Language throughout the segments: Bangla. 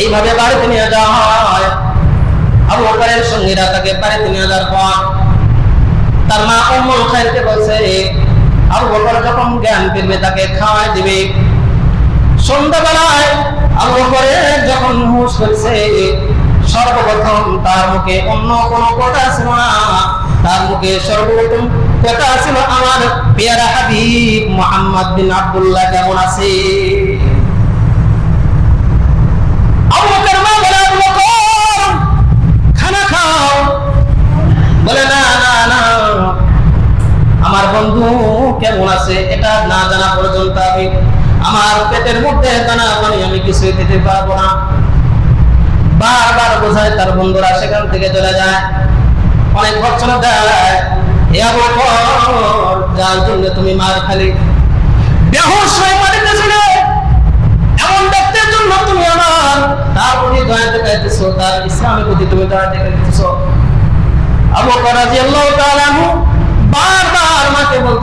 এইভাবে বাড়িতে নিয়ে যাওয়া হয় আবু বকরের সঙ্গীরা তাকে বাড়িতে নিয়ে যাওয়ার পর তার মা উম্মুল খাইরকে বলছে, আবু বকর যখন জ্ঞান ফিরবে, তাকে খাওয়াই দিবে। সন্ধ্যাবেলায় আবু বকরের যখন হুঁশ হয়েছে, সর্বপ্রথম তার মুখে অন্য কোনো কথা ছিল না। তার মুখে সর্বপ্রথম কথা ছিল, আমার পেয়ারা হাবিব মোহাম্মদ বিন আব্দুল্লাহ কেমন আছে? বন্ধু কেমন আছে এটা না জানা পর্যন্ত আমি আমার পেটের মধ্যে দানা পানি আমি কিছুই দিতে পারব না। বারবার বোঝায় তার বন্ধুরা সেখান থেকে চলে যায়। অনেক ভর্সনা তুমি মার খালি। তার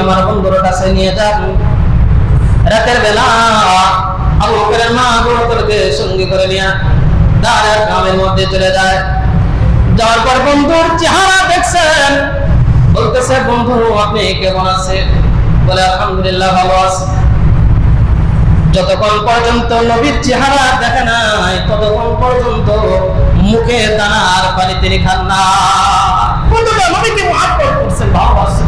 আমার বন্ধুর কাছে নিয়ে যান রাতের বেলা আবু বকরের মা করে নিয়ে দাঁড়ার কামের মধ্যে চলে যায়। যাওয়ার পর বন্ধুর চেহারা দেখছেন। বলতেছে, বন্ধু, আপনি কেমন বলে, আলহামদুলিল্লাহ, ভালো আছে। যতক্ষণ পর্যন্ত নবীর চেহারা দেখে নাই, ততক্ষণ পর্যন্ত মুখে দানার পানি তিনি খান না। নবীকে করছেন, ভালোবাসছেন।